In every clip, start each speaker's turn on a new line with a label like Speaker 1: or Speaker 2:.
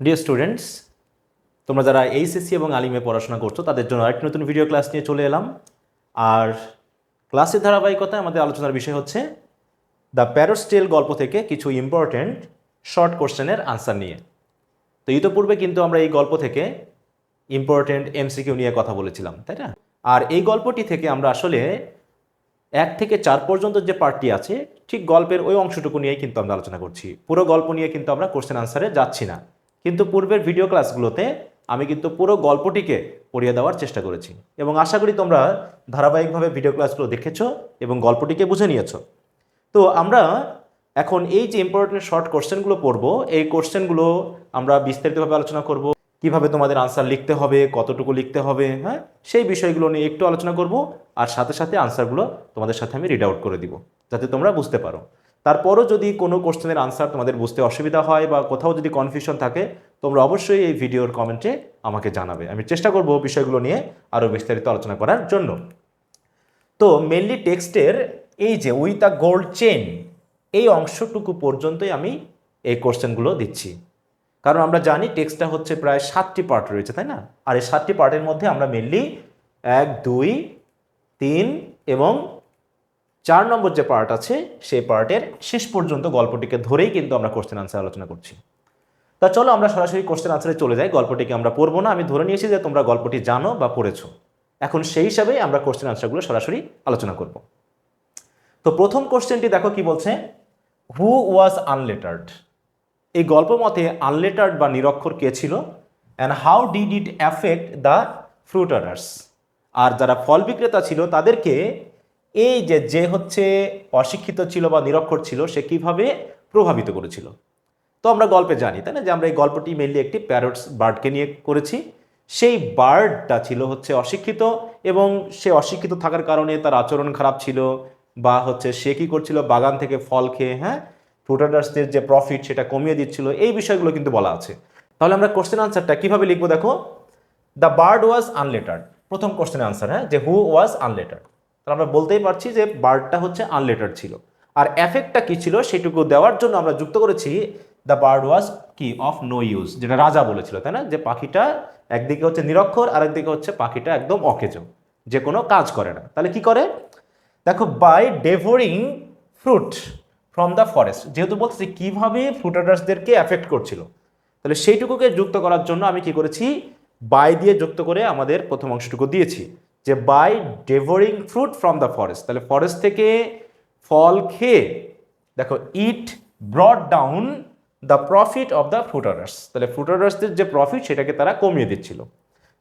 Speaker 1: Dear students তোমরা যারা HSC এবং আলিমে পড়াশোনা করছ, তাদের জন্য আরেকটি নতুন ভিডিও ক্লাস নিয়ে চলে এলাম। আর ক্লাসের ধারাবাহিকতায় আমাদের আলোচনার বিষয় হচ্ছে দ্য প্যারোস্টেল গল্প থেকে কিছু ইম্পর্ট্যান্ট শর্ট কোশ্চেনের আনসার নিয়ে। তো ইতোপূর্বে কিন্তু আমরা এই গল্প থেকে ইম্পর্ট্যান্ট এমসিকিউ নিয়ে কথা বলেছিলাম, তাই না? আর এই গল্পটি থেকে আমরা আসলে এক থেকে চার পর্যন্ত যে পার্টটি আছে, ঠিক গল্পের ওই অংশটুকু নিয়েই কিন্তু আমরা আলোচনা করছি। পুরো গল্প নিয়ে কিন্তু আমরা কোশ্চেন আনসারে যাচ্ছি না। কিন্তু পূর্বের ভিডিও ক্লাসগুলোতে আমি কিন্তু পুরো গল্পটিকে পড়িয়ে দেওয়ার চেষ্টা করেছি। এবং আশা করি তোমরা ধারাবাহিকভাবে ভিডিও ক্লাসগুলো দেখেছ এবং গল্পটিকে বুঝে নিয়েছো। তো আমরা এখন এই যে ইম্পর্টেন্ট শর্ট কোশ্চেনগুলো পড়ব, এই কোশ্চেনগুলো আমরা বিস্তারিতভাবে আলোচনা করব। কীভাবে তোমাদের আনসার লিখতে হবে, কতটুকু লিখতে হবে হ্যাঁ? সেই বিষয়গুলো নিয়ে একটু আলোচনা করব, আর সাথে সাথে আনসারগুলো তোমাদের সাথে আমি রিড আউট করে দিব, যাতে তোমরা বুঝতে পারো। তারপরও যদি কোনো কোশ্চেনের আনসার তোমাদের বুঝতে অসুবিধা হয় বা কোথাও যদি কনফিউশন থাকে, তোমরা অবশ্যই এই ভিডিওর কমেন্টে আমাকে জানাবে। আমি চেষ্টা করব বিষয়গুলো নিয়ে আরও বিস্তারিত আলোচনা করার জন্য। তো মেনলি টেক্সটের এই যে উইথ আ গোল্ড চেন এই অংশটুকু পর্যন্তই আমি এই কোশ্চেনগুলো দিচ্ছি। কারণ আমরা জানি টেক্সটটা হচ্ছে প্রায় সাতটি পার্ট রয়েছে, তাই না? আর এই সাতটি পার্টের মধ্যে আমরা মেনলি এক, দুই, তিন এবং চার নম্বর যে পার্ট আছে, সেই পার্টের শেষ পর্যন্ত গল্পটিকে ধরেই কিন্তু আমরা কোশ্চেন আনসার আলোচনা করছি। তা চলো আমরা সরাসরি কোশ্চেন আনসারে চলে যাই, গল্পটিকে আমরা পড়ব না, আমি ধরে নিয়েছি যে তোমরা গল্পটি জানো বা পড়েছো। এখন সেই হিসাবে আমরা কোশ্চেন আনসারগুলো সরাসরি আলোচনা করব। তো প্রথম কোশ্চেনটি দেখো কি বলছে হু ওয়াজ আনলেটার্ড এই গল্প মতে আনলেটার্ড বা নিরক্ষর কে ছিল? And how did it affect the fruiterers আর যারা ফল বিক্রেতা ছিল তাদেরকে এই যে যে হচ্ছে অশিক্ষিত ছিল বা নিরক্ষর ছিল, সে কীভাবে প্রভাবিত করেছিল? তো আমরা গল্পে জানি, তাই না? যে আমরা এই গল্পটি মেনলি একটি প্যারটস বার্ডকে নিয়ে করেছি। সেই বার্ডটা ছিল হচ্ছে অশিক্ষিত এবং সে অশিক্ষিত থাকার কারণে তার আচরণ খারাপ ছিল বা হচ্ছে সে কী করছিল? বাগান থেকে ফল খেয়ে হ্যাঁ? ফ্রুটাডার্সদের যে প্রফিট সেটা কমিয়ে দিচ্ছিল। এই বিষয়গুলো কিন্তু বলা আছে। তাহলে আমরা কোশ্চেন আনসারটা কীভাবে লিখব দেখো? দ্য বার্ড ওয়াজ আনলেটার্ড প্রথম কোশ্চেন আনসার হ্যাঁ? যে হু ওয়াজ আনলেটার্ড তাহলে আমরা বলতেই পারছি যে বার্ডটা হচ্ছে আনলেটার্ড ছিল। আর এফেক্টটা কি ছিল সেটুকু দেওয়ার জন্য আমরা যুক্ত করেছি দ্য বার্ড ওয়াজ কি অফ নো ইউজ যেটা রাজা বলেছিল, তাই না? যে পাখিটা একদিকে হচ্ছে নিরক্ষর, আরেকদিকে হচ্ছে পাখিটা একদম অকেজ, যে কোনো কাজ করে না। তাহলে কি করে? দেখো by devouring fruit from the forest যেহেতু বলতেছি কীভাবে ফ্রুটাডার্সদেরকে অ্যাফেক্ট করছিল, তাহলে সেইটুকুকে যুক্ত করার জন্য আমি কি করেছি? বাই দিয়ে যুক্ত করে আমাদের প্রথম অংশটুকু দিয়েছি। যে by devouring fruit from the forest তাহলে ফরেস্ট থেকে ফল খেয়ে, দেখো it brought down the profit of the fruiterers তাহলে ফ্রুটারার্সদের যে প্রফিট সেটাকে তারা কমিয়ে দিচ্ছিল।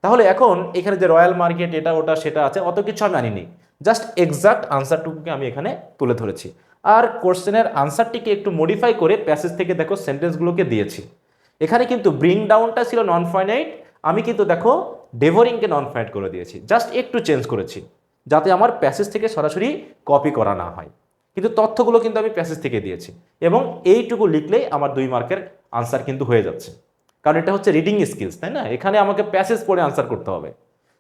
Speaker 1: তাহলে এখন এখানে যে রয়্যাল মার্কেট এটা, ওটা, সেটা আছে, অত কিছু আমি আনিনি জাস্ট এক্সাক্ট আনসারটুকুকে আমি এখানে তুলে ধরেছি। আর কোশ্চেনের আনসারটিকে একটু মডিফাই করে প্যাসেজ থেকে, দেখো সেন্টেন্সগুলোকে দিয়েছি। এখানে কিন্তু ব্রিং ডাউনটা ছিল নন ফাইনাইট আমি কিন্তু, দেখো ডেভোরিংকে নন ফাইনাইট করে দিয়েছি। জাস্ট একটু চেঞ্জ করেছি, যাতে আমার প্যাসেজ থেকে সরাসরি কপি করা না হয়। কিন্তু তথ্যগুলো কিন্তু আমি প্যাসেজ থেকে দিয়েছি এবং এইটুকু লিখলেই আমার দুই মার্কের আনসার কিন্তু হয়ে যাচ্ছে। কারণ এটা হচ্ছে রিডিং স্কিলস তাই না? এখানে আমাকে প্যাসেজ পড়ে আনসার করতে হবে।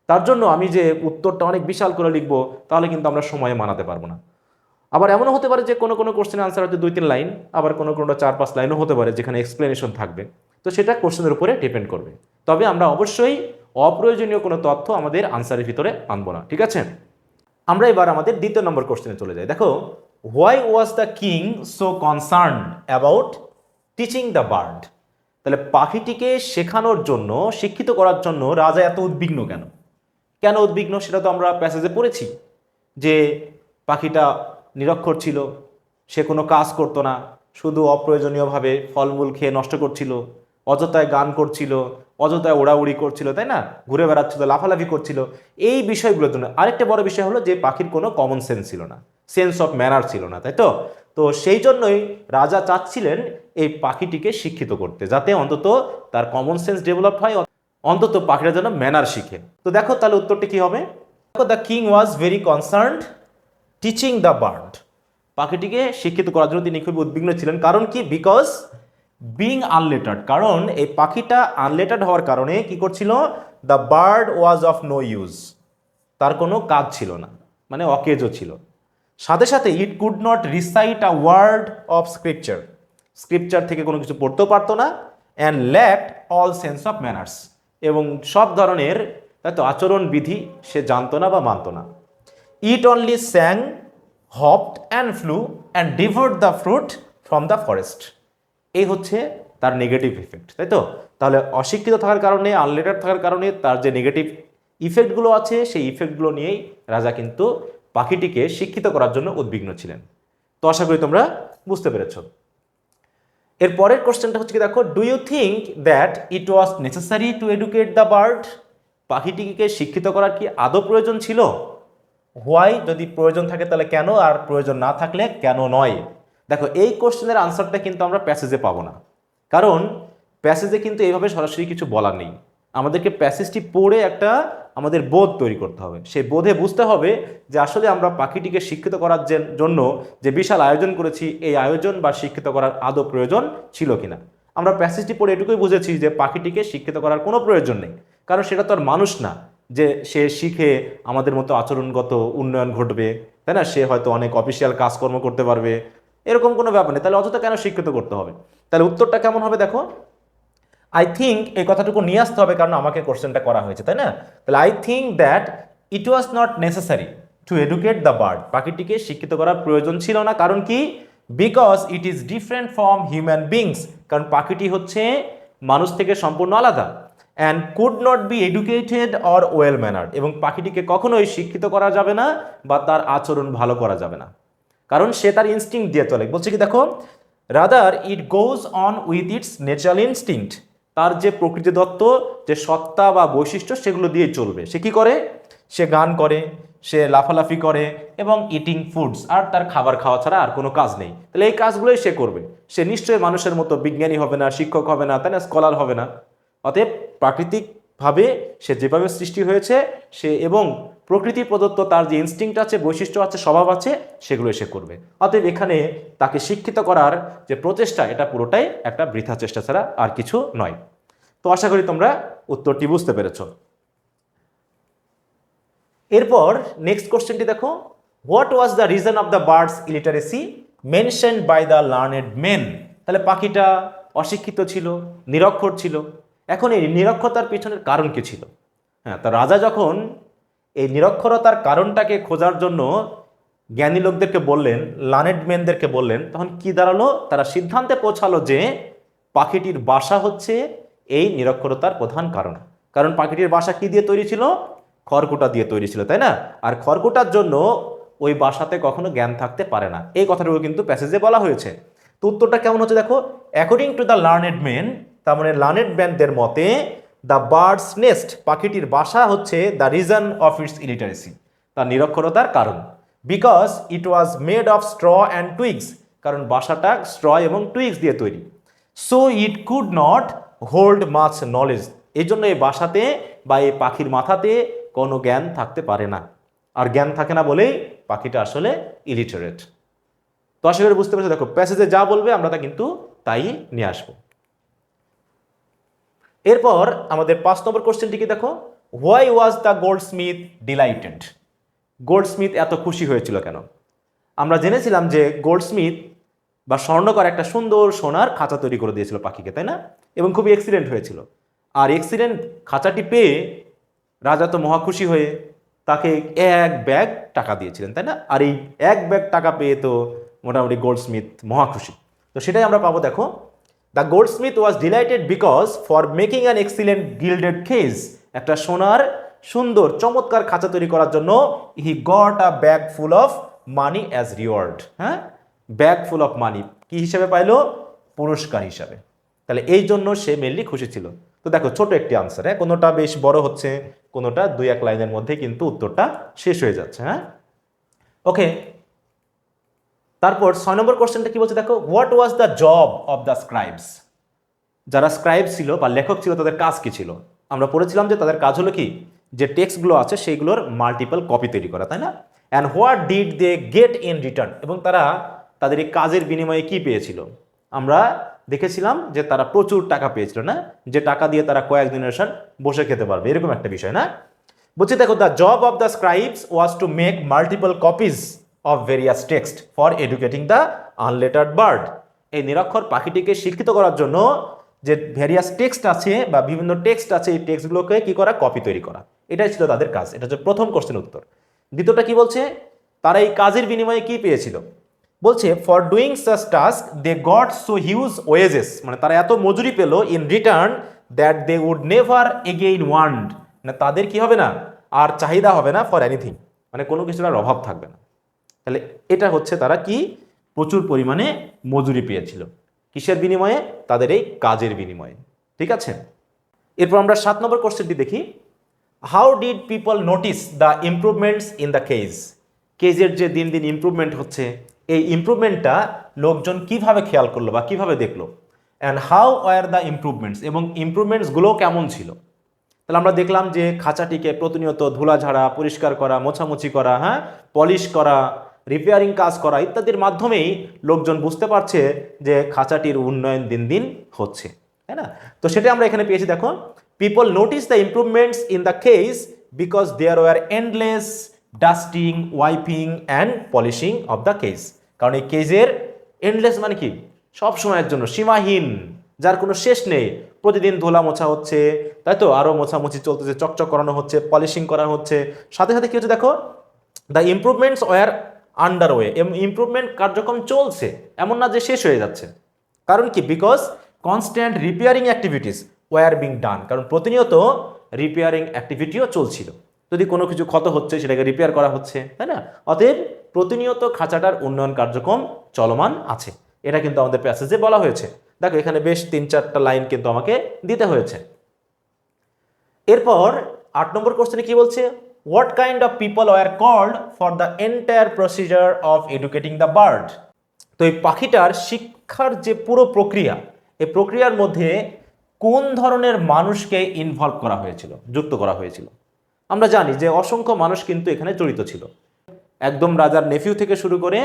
Speaker 1: তার জন্য আমি যে উত্তরটা অনেক বিশাল করে লিখব, তাহলে কিন্তু আমরা সময়ে মানাতে পারব না। আবার এমনও হতে পারে যে কোনো কোনো কোশ্চেন আনসার হয়তো দুই তিন লাইন আবার কোনো কোনোটা চার পাঁচ লাইনও হতে পারে যেখানে এক্সপ্লেনেশন থাকবে। তো সেটা কোশ্চেনের উপরে ডিপেন্ড করবে। তবে আমরা অবশ্যই অপ্রয়োজনীয় কোনো তথ্য আমাদের আনসারের ভিতরে আনব না, ঠিক আছে? আমরা এবার আমাদের দ্বিতীয় নম্বর কোশ্চেনে চলে যাই। দেখো why was the king so concern about teaching the bird তাহলে পাখিটিকে শেখানোর জন্য, শিক্ষিত করার জন্য রাজা এত উদ্বিগ্ন কেন? কেন উদ্বিগ্ন সেটা তো আমরা প্যাসেজে পড়েছি, যে পাখিটা নিরক্ষর ছিল, সে কোনো কাজ করতো না, শুধু অপ্রয়োজনীয়ভাবে ফলমূল খেয়ে নষ্ট করছিল, অযথায় গান করছিল অযথায় ওড়াউড়ি করছিল, তাই না? ঘুরে বেড়াচ্ছিল, লাফালাফি করছিল। এই বিষয়গুলোর জন্য আরেকটা বড় বিষয় হলো যে পাখির কোনো কমন সেন্স ছিল না সেন্স অফ ম্যানার ছিল না, তাই তো? তো সেই জন্যই রাজা চাচ্ছিলেন এই পাখিটিকে শিক্ষিত করতে, যাতে অন্তত তার কমন সেন্স ডেভেলপ হয়, অন্তত পাখিরা যেন ম্যানার শিখে। তো দেখো তাহলে উত্তরটি কি হবে? দেখো the king was very concerned teaching the bird পাখিটিকে শিক্ষিত করার জন্য তিনি খুবই উদ্বিগ্ন ছিলেন। কারণ কি? বিকজ বিং আনলেটার্ড কারণ এই পাখিটা আনলেটার্ড হওয়ার কারণে কি করছিল? The bird was of no use তার কোনো কাজ ছিল না মানে অকেজও ছিল। সাথে সাথে it could not recite a word of scripture scripture থেকে কোনো কিছু পড়তেও পারতো না and lacked all sense of manners এবং সব ধরনের তাই আচরণবিধি সে জানতো না বা মানতো না। It only sang hopped and flew and devoured the fruit from the forest এই হচ্ছে তার নেগেটিভ ইফেক্ট তাই তো? তাহলে অশিক্ষিত থাকার কারণে আনলেটার থাকার কারণে তার যে নেগেটিভ ইফেক্টগুলো আছে, সেই ইফেক্টগুলো নিয়েই রাজা কিন্তু পাখিটিকে শিক্ষিত করার জন্য উদ্বিগ্ন ছিলেন। তো আশা করি তোমরা বুঝতে পেরেছ। এর পরের কোশ্চেনটা হচ্ছে কি, দেখো do you think that it was necessary to educate the bird পাখিটিকে শিক্ষিত করার কি আদৌ প্রয়োজন ছিল? হোয়াই যদি প্রয়োজন থাকে তাহলে কেন? আর প্রয়োজন না থাকলে কেন নয়? দেখো, এই কোশ্চেনের আনসারটা কিন্তু আমরা প্যাসেজে পাবো না। কারণ প্যাসেজে কিন্তু এইভাবে সরাসরি কিছু বলা নেই। আমাদেরকে প্যাসেজটি পড়ে একটা আমাদের বোধ তৈরি করতে হবে। সেই বোধে বুঝতে হবে যে আসলে আমরা পাখিটিকে শিক্ষিত করার জন্য যে বিশাল আয়োজন করেছি, এই আয়োজন বা শিক্ষিত করার আদৌ প্রয়োজন ছিল কিনা। আমরা প্যাসেজটি পড়ে এটুকুই বুঝেছি যে পাখিটিকে শিক্ষিত করার কোনো প্রয়োজন নেই। কারণ সেটা তো আর মানুষ না যে সে শিখে আমাদের মতো আচরণগত উন্নয়ন ঘটবে। তাই না? সে হয়তো অনেক অফিসিয়াল কাজকর্ম করতে পারবে। এরকম কোনো ব্যাপার নেই। তাহলে অযথা কেন শিক্ষিত করতে হবে? তাহলে উত্তরটা কেমন হবে দেখো? আই থিঙ্ক এই কথাটুকু নিয়ে আসতে হবে কারণ আমাকে কোশ্চেনটা করা হয়েছে, তাই না? তাহলে I think that it was not necessary to educate the bird পাখিটিকে শিক্ষিত করার প্রয়োজন ছিল না। কারণ কি? Because it is different from human beings কারণ পাখিটি হচ্ছে মানুষ থেকে সম্পূর্ণ আলাদা। And could not be educated or well mannered এবং পাখিটিকে কখনোই শিক্ষিত করা যাবে না বা তার আচরণ ভালো করা যাবে না। কারণ সে তার ইনস্টিংক্ট দিয়ে চলে। বলছে কি, দেখো rather it goes on with its natural instinct তার যে প্রকৃতি দত্ত, যে সত্তা বা বৈশিষ্ট্য, সেগুলো দিয়ে চলবে। সে কি করে? সে গান করে, সে লাফালাফি করে এবং ইটিং ফুডস আর তার খাবার খাওয়া ছাড়া আর কোনো কাজ নেই। তাহলে এই কাজগুলোই সে করবে। সে নিশ্চয়ই মানুষের মতো বিজ্ঞানী হবে না, শিক্ষক হবে না, তাই না? স্কলার হবে না। অতএব প্রাকৃতিকভাবে সে যেভাবে সৃষ্টি হয়েছে, সে এবং প্রকৃতি প্রদত্ত তার যে ইনস্টিংক্ট আছে, বৈশিষ্ট্য আছে, স্বভাব আছে, সেগুলো সে করবে। অতএব এখানে তাকে শিক্ষিত করার যে প্রচেষ্টা, এটা পুরোটাই একটা বৃথা চেষ্টা ছাড়া আর কিছু নয়। তো আশা করি তোমরা উত্তরটি বুঝতে পেরেছ। এরপর নেক্সট কোশ্চেনটি দেখো। What was the reason of the bird's illiteracy mention by the learned men তাহলে পাখিটা অশিক্ষিত ছিল, নিরক্ষর ছিল। এখন এই নিরক্ষতার পিছনের কারণ কি ছিল? হ্যাঁ তা রাজা যখন এই নিরক্ষরতার কারণটাকে খোঁজার জন্য জ্ঞানী লোকদেরকে বললেন লানেড মেনদেরকে বললেন, তখন কি দাঁড়াল? তারা সিদ্ধান্তে পৌঁছালো যে পাখিটির বাসা হচ্ছে এই নিরক্ষরতার প্রধান কারণ। কারণ পাখিটির বাসা কি দিয়ে তৈরি ছিল? খড়কুটা দিয়ে তৈরি ছিল, তাই না? আর খড়কুটার জন্য ওই বাসাতে কখনো জ্ঞান থাকতে পারে না। এই কথাটুকু কিন্তু প্যাসেজে বলা হয়েছে। তো উত্তরটা কেমন হচ্ছে দেখো? According to the learned men তার মানে লার্নেড ম্যানদের মতে দ্য বার্ডস নেস্ট পাখিটির বাসা হচ্ছে the reason of its illiteracy, তার নিরক্ষরতার কারণ। Because it was made of straw and twigs, কারণ বাসাটা স্ট্র এবং টুইগস দিয়ে তৈরি। So it could not hold much knowledge এই জন্য এই বাসাতে বা এই পাখির মাথাতে কোনো জ্ঞান থাকতে পারে না। আর জ্ঞান থাকে না বলেই পাখিটা আসলে ইলিটারেট তো আশা বুঝতে পেরেছ, দেখো প্যাসেজে যা বলবে আমরা তা কিন্তু তাই নিয়ে আসব। এরপর আমাদের পাঁচ নম্বর কোশ্চেনটি কি দেখো? Why was the goldsmith delighted goldsmith এত খুশি হয়েছিল কেন? আমরা জেনেছিলাম যে গোল্ড স্মিথ বা স্বর্ণকর একটা সুন্দর সোনার খাঁচা তৈরি করে দিয়েছিল পাখিকে, তাই না? এবং খুবই এক্সিডেন্ট হয়েছিল। আর এক্সিডেন্ট খাঁচাটি পেয়ে রাজা তো মহা খুশি হয়ে তাকে এক ব্যাগ টাকা দিয়েছিলেন, তাই না? আর এই এক ব্যাগ টাকা পেয়ে তো মোটামুটি গোল্ড স্মিথ মহা খুশি। তো সেটাই আমরা পাবো, দেখো the goldsmith was delighted because for making an excellent gilded cage একটা সোনার সুন্দর চমৎকার খাঁচা তৈরি করার জন্য he got a bag full of money as reward হ্যাঁ? ব্যাগ ফুল অফ মানি কি হিসাবে পাইলো? পুরস্কার হিসাবে। তাহলে এই জন্য সে মেনলি খুশি ছিল। তো দেখো, ছোট একটি আনসার হ্যাঁ? কোনোটা বেশ বড় হচ্ছে, কোনোটা দুই এক লাইনের মধ্যে কিন্তু উত্তরটা শেষ হয়ে যাচ্ছে হ্যাঁ? ওকে তারপর ছয় নম্বর কোশ্চেনটা কি বলছে দেখো what was the job of the scribes যারা স্ক্রাইব ছিল বা লেখক ছিল, তাদের কাজ কি ছিল? আমরা পড়েছিলাম যে তাদের কাজ হলো কি? যে টেক্সটগুলো আছে, সেইগুলোর মাল্টিপল কপি তৈরি করা, তাই না? And what did they get in return এবং তারা তাদের এই কাজের বিনিময়ে কি পেয়েছিল? আমরা দেখেছিলাম যে তারা প্রচুর টাকা পেয়েছিল, না? যে টাকা দিয়ে তারা কয়েক জেনারেশন বসে খেতে পারবে, এরকম একটা বিষয়, না? বলছি দেখো the job of the scribes was to make multiple copies of various text for educating the unlettered bird এই নিরক্ষর পাখিটিকে শিক্ষিত করার জন্য যে ভেরিয়াস টেক্সট আছে বা বিভিন্ন টেক্সট আছে, এই টেক্সটগুলোকে কী করা? কপি তৈরি করা। এটাই ছিল তাদের কাজ। এটা হচ্ছে প্রথম কোশ্চেন উত্তর। দ্বিতীয়টা কি বলছে? তারা এই কাজের বিনিময়ে কি পেয়েছিল? বলছে for doing such task they got so huge wages মানে তারা এত মজুরি পেল in return that they would never again want মানে তাদের কি হবে না? আর চাহিদা হবে না ফর এনিথিং মানে কোনো কিছুর আর অভাব থাকবে না। তাহলে এটা হচ্ছে তারা কি? প্রচুর পরিমাণে মজুরি পেয়েছিল। কিসের বিনিময়ে? তাদের এই কাজের বিনিময়ে। ঠিক আছে? এরপর আমরা সাত নম্বর কোশ্চেনটি দেখি। How did people notice the improvements in the cage cage যে দিন দিন ইমপ্রুভমেন্ট হচ্ছে, এই ইমপ্রুভমেন্টটা লোকজন কীভাবে খেয়াল করল বা কীভাবে দেখল? And how were the improvements এবং ইমপ্রুভমেন্টসগুলো কেমন ছিল? তাহলে আমরা দেখলাম যে খাঁচাটিকে প্রতিনিয়ত ধুলা ঝাড়া পরিষ্কার করা, মোছামুছি করা হ্যাঁ? পলিশ করা রিপেয়ারিং কাজ করা ইত্যাদির মাধ্যমেই লোকজন বুঝতে পারছে যে খাঁচাটির উন্নয়ন দিন দিন হচ্ছে, তাই না? তো সেটা আমরা এখানে পেয়েছি দেখো people notice the improvements in the cage because there were endless dusting wiping and polishing of the cage কারণ এই কেজের এন্ডলেস মানে কি? সব সময়ের জন্য, সীমাহীন, যার কোনো শেষ নেই। প্রতিদিন ধোলা মোছা হচ্ছে, তাই তো? আরও মোছামুছি চলতেছে, চকচক করানো হচ্ছে পলিশিং করা হচ্ছে। সাথে সাথে কি হচ্ছে, দেখো? The improvements were under way improvement কার্যক্রম চলছে, এমন না যে শেষ হয়ে যাচ্ছে। কারণ কি? Because constant repairing activities were being done কারণ প্রতিনিয়ত রিপেয়ারিং অ্যাক্টিভিটিও চলছিল। যদি কোনো কিছু ক্ষত হচ্ছে, সেটাকে রিপেয়ার করা হচ্ছে, তাই না? অতএব প্রতিনিয়ত খাঁচাটার উন্নয়ন কার্যক্রম চলমান আছে। এটা কিন্তু আমাদের প্যাসেজে বলা হয়েছে। দেখো, এখানে বেশ তিন চারটা লাইন কিন্তু আমাকে দিতে হয়েছে। এরপর আট নম্বর কোশ্চেনে কি বলছে? What kind of people were called for the entire procedure of educating the bird তো এই পাখিটার শিক্ষার যে পুরো প্রক্রিয়া, এই প্রক্রিয়ার মধ্যে কোন ধরনের মানুষকে ইনভলভ করা হয়েছিল, যুক্ত করা হয়েছিল? আমরা জানি যে অসংখ্য মানুষ কিন্তু এখানে জড়িত ছিল। একদম রাজার নেফিউ থেকে শুরু করে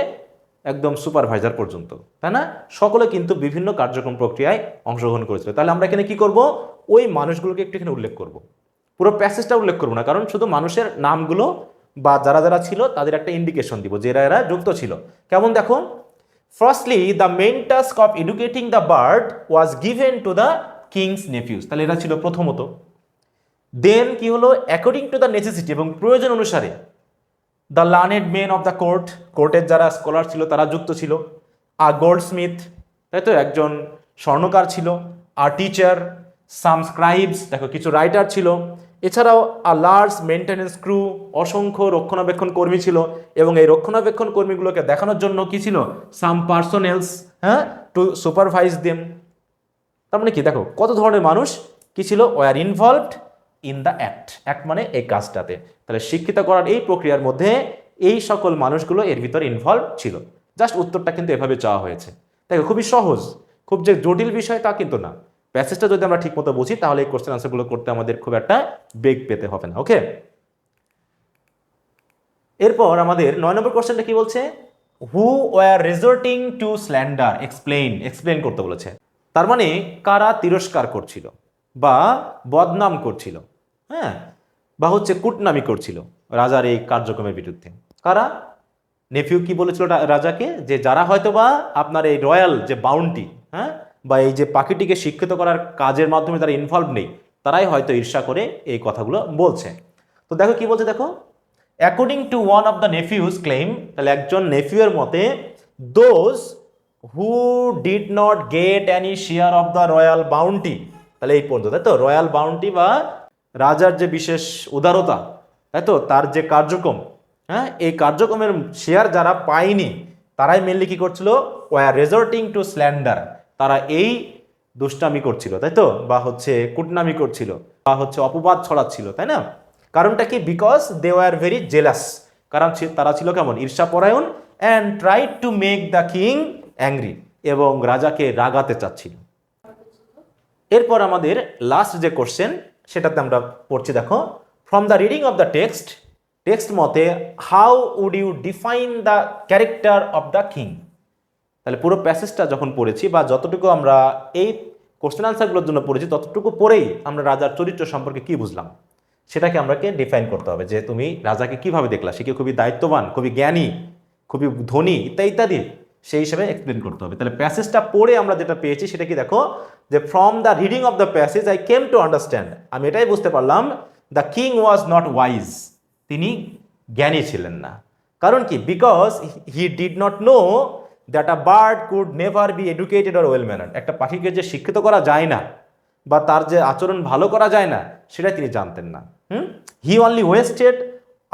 Speaker 1: একদম সুপারভাইজার পর্যন্ত, তাই না? সকলে কিন্তু বিভিন্ন কার্যক্রম প্রক্রিয়ায় অংশগ্রহণ করেছিল। তাহলে আমরা এখানে কি করব? ওই মানুষগুলোকে একটু এখানে উল্লেখ করব। পুরো প্যাসেজটা উল্লেখ করব না, কারণ শুধু মানুষের নামগুলো বা যারা যারা ছিল তাদের একটা ইন্ডিকেশন দিব, যে এরা এরা যুক্ত ছিল। কেমন দেখো? Firstly the main task of educating the bird was given to the king's nephews তাহলে এরা ছিল প্রথমত। দেন কি হলো? অ্যাকর্ডিং টু দ্য নেসেসিটি এবং প্রয়োজন অনুসারে the learned men of the court কোর্টের যারা স্কলার ছিল, তারা যুক্ত ছিল। আর গোল্ড স্মিথ তাই তো? একজন স্বর্ণকার ছিল। আর টিচার সাম স্ক্রাইবস দেখো, কিছু রাইটার ছিল। এছাড়াও আ লার্জ মেনটেন্যান্স ক্রু অসংখ্য রক্ষণাবেক্ষণ কর্মী ছিল এবং এই রক্ষণাবেক্ষণ কর্মীগুলোকে দেখানোর জন্য কি ছিল? সাম পার্সোনেলস হ্যাঁ? টু সুপারভাইজ দেম তার মানে কি? দেখো, কত ধরনের মানুষ? কি ছিল? Were involved in the act act মানে এই কাজটাতে। তাহলে শিক্ষিত করার এই প্রক্রিয়ার মধ্যে এই সকল মানুষগুলো এর ভিতর ইনভলভ ছিল। জাস্ট উত্তরটা কিন্তু এভাবে চাওয়া হয়েছে। দেখো, খুবই সহজ। খুব যে জটিল বিষয় তা কিন্তু না। প্যাসেজটা যদি আমরা ঠিকমতো বুঝি, তাহলে এই কোশ্চেন আনসারগুলো করতে আমাদের খুব একটা বেগ পেতে হবে না ওকে এরপর আমাদের নয় নম্বর কোশ্চেনটা কি বলছে? Who were resorting to slander explain explain করতে বলেছে। তার মানে কারা তিরস্কার করছিল বা বদনাম করছিল হ্যাঁ? বা হচ্ছে কুটনামি করছিল রাজার এই কার্যক্রমের বিরুদ্ধে। কারা? নেফিউ কি বলেছিল রাজাকে? যে যারা হয়তো বা আপনার এই রয়্যাল যে বাউন্টি হ্যাঁ? বা এই যে পাখিটিকে শিক্ষিত করার কাজের মাধ্যমে তারা ইনভলভ নেই, তারাই হয়তো ঈর্ষা করে এই কথাগুলো বলছে। তো দেখো কি বলছে দেখো? According to one of the nephews claim তাহলে একজন নেফিউয়ের মতে those who did not get any share of the royal bounty তাহলে এই পর্যন্ত, তাই তো? রয়্যাল বাউন্টি বা রাজার যে বিশেষ উদারতা, তাই তো? তার যে কার্যক্রম হ্যাঁ? এই কার্যক্রমের শেয়ার যারা পায়নি, তারাই মেনলি কী করছিল? ওয়ার রেজর্টিং টু স্ল্যান্ডার তারা এই দুষ্টামি করছিল, তাই তো? বা হচ্ছে কুটনামি করছিল, বা হচ্ছে অপবাদ ছড়াচ্ছিল, তাই না? কারণটা কি? Because they were very jealous কারণ তারা ছিল কেমন? ঈর্ষাপরায়ণ and try to make the king angry এবং রাজাকে রাগাতে চাচ্ছিল। এরপর আমাদের লাস্ট যে কোশ্চেন সেটাতে আমরা পড়ছি, দেখো। From the reading of the text text মতে how would you define the character of the king তাহলে পুরো প্যাসেজটা যখন পড়েছি বা যতটুকু আমরা এই কোশ্চেন আনসারগুলোর জন্য পড়েছি, ততটুকু পড়েই আমরা রাজার চরিত্র সম্পর্কে কি বুঝলাম? সেটাকে আমরাকে ডিফাইন করতে হবে যে তুমি রাজাকে কীভাবে দেখলা? সে কি খুবই দায়িত্ববান, খুবই জ্ঞানী, খুবই ধনী ইত্যাদি ইত্যাদি সেই হিসেবে এক্সপ্লেন করতে হবে। তাহলে প্যাসেজটা পড়ে আমরা যেটা পেয়েছি সেটা কি দেখো? যে from the reading of the passage I came to understand আমি এটাই বুঝতে পারলাম the king was not wise তিনি জ্ঞানী ছিলেন না। কারণ কি? Because he did not know that a bird could never be educated or well manner একটা পাখিকে যে শিক্ষিত করা যায় না বা তার যে আচরণ ভালো করা যায় না সেটা তিনি জানতেন না। হুম? He only wasted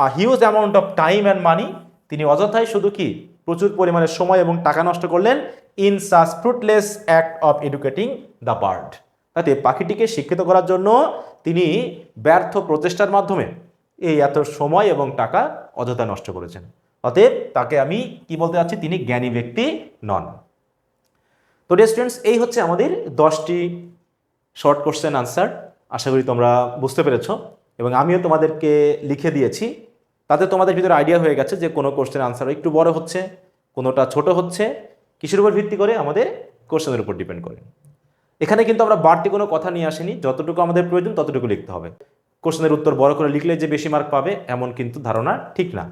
Speaker 1: a huge amount of time and money তিনি অযথাই শুধু কি? প্রচুর পরিমাণে সময় এবং টাকা নষ্ট করলেন in such fruitless act of educating the bird তাতে পাখিটিকে শিক্ষিত করার জন্য তিনি ব্যর্থ প্রচেষ্টার মাধ্যমে এই এত সময় এবং টাকা অযথা নষ্ট করেছেন। অতএব তাকে আমি কি বলতে চাচ্ছি তিনি জ্ঞানী ব্যক্তি নন। তো স্টুডেন্টস এই হচ্ছে আমাদের দশটি শর্ট কোশ্চেন আনসার আশা করি তোমরা বুঝতে পেরেছ। এবং আমিও তোমাদেরকে লিখে দিয়েছি। তাতে তোমাদের ভিতরে আইডিয়া হয়ে গেছে যে কোনো কোশ্চেন আনসার একটু বড় হচ্ছে, কোনোটা ছোট হচ্ছে। কিসের উপর ভিত্তি করে আমাদের কোশ্চেনের উপর ডিপেন্ড করে। এখানে কিন্তু আমরা বাড়তি কোনো কথা নিয়ে আসিনি। যতটুকু আমাদের প্রয়োজন ততটুকু লিখতে হবে। কোশ্চেনের উত্তর বড় করে লিখলে যে বেশি মার্ক পাবে, এমন কিন্তু ধারণা ঠিক না।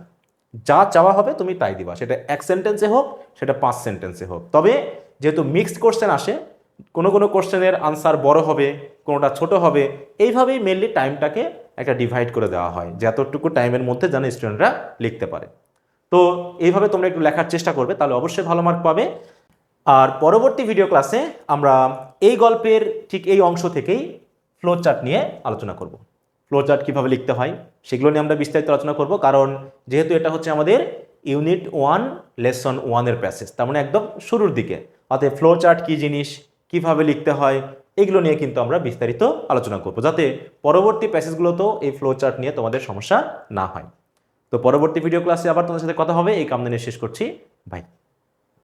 Speaker 1: যা চাওয়া হবে তুমি তাই দিবা। সেটা এক সেন্টেন্সে হোক, সেটা পাঁচ সেন্টেন্সে হোক। তবে যেহেতু মিক্সড কোশ্চেন আসে, কোনো কোনো কোশ্চেনের আনসার বড় হবে, কোনোটা ছোট হবে, এইভাবেই মেনলি টাইমটাকে একটা ডিভাইড করে দেওয়া হয়, যে এতটুকু টাইমের মধ্যে যেন স্টুডেন্টরা লিখতে পারে। তো এইভাবে তোমরা একটু লেখার চেষ্টা করবে, তাহলে অবশ্যই ভালো মার্ক পাবে। আর পরবর্তী ভিডিও ক্লাসে আমরা এই গল্পের ঠিক এই অংশ থেকেই ফ্লোর চার্ট নিয়ে আলোচনা করব। ফ্লো চার্ট কীভাবে লিখতে হয়, সেগুলো নিয়ে আমরা বিস্তারিত আলোচনা করব। কারণ যেহেতু এটা হচ্ছে আমাদের ইউনিট ওয়ান লেসন ওয়ানের প্যাসেজ তার মানে একদম শুরুর দিকে। অর্থাৎ ফ্লো চার্ট কী জিনিস, কীভাবে লিখতে হয়, এগুলো নিয়ে কিন্তু আমরা বিস্তারিত আলোচনা করব, যাতে পরবর্তী প্যাসেজগুলোতেও এই ফ্লো চার্ট নিয়ে তোমাদের সমস্যা না হয়। তো পরবর্তী ভিডিও ক্লাসে আবার তোমাদের সাথে কথা হবে, এই কামনা শেষ করছি। বাই